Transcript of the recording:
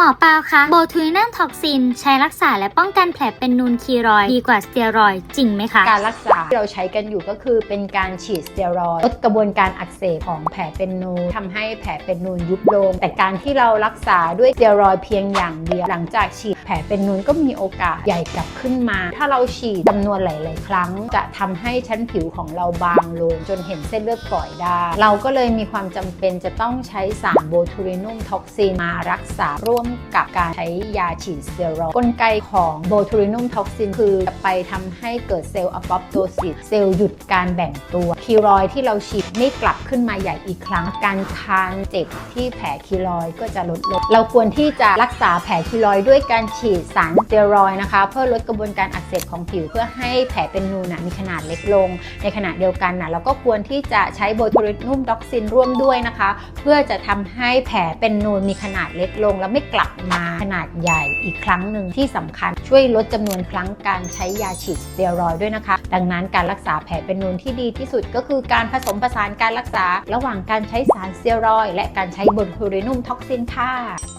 หมอเปาคะโบทูนัมท็อกซิน ใช้รักษาและป้องกันแผลเป็นนูนคีรอย ดีกว่าสเตียรอยจริงไหมคะ การรักษาที่เราใช้กันอยู่ก็คือเป็นการฉีดสเตียรอยลดกระบวนการอักเสบของแผลเป็นนูนทำให้แผลเป็นนูนยุบลง แต่การที่เรารักษาด้วยสเตียรอยเพียงอย่างเดียวหลังจากฉีดแผลเป็นนูนก็มีโอกาสใหญ่กลับขึ้นมา ถ้าเราฉีดจำนวนหลาย ๆ ครั้ง จะทำให้ชั้นผิวของเราบางลง จนเห็นเส้นเลือดฝอยได้ เราก็เลยมีความจำเป็นจะต้องใช้สารโบทูลินุมท็อกซินมารักษาร่วมกับการใช้ยาฉีดสเตียรอยด์กลไกของโบทูลินุมท็อกซิน คือจะไปทำให้เกิดเซลล์อะปอปโตซิสเซลล์หยุดการแบ่งตัวคีรอยที่เราฉีดไม่กลับขึ้นมาใหญ่อีกครั้ง การคานเจ็บที่แผลคีรอยก็จะลดลงเราควรที่จะรักษาแผลคีรอยด้วยการฉีดสารสเตียรอยนะคะ เพื่อลดกระบวนการอักเสบของผิว เพื่อให้แผลเป็นนูนะมีขนาดเล็กลง ในขณะเดียวกันนะเราก็ควรที่จะใช้โบทูลินุมด็อกซินร่วมด้วยนะคะ เพื่อจะทำให้แผลเป็นนูนมีขนาดเล็กลง แล้วไม่กลับมาขนาดใหญ่อีกครั้งหนึ่งที่สำคัญช่วยลดจำนวนครั้งการใช้ยาฉีดสเตียรอยด์ด้วยนะคะ ดังนั้นการรักษาแผลเป็นนูนที่ดีที่สุดก็คือการผสมผสานการรักษา ระหว่างการใช้สารสเตียรอย และการใช้โบทูลินุมท็อกซินค่ะ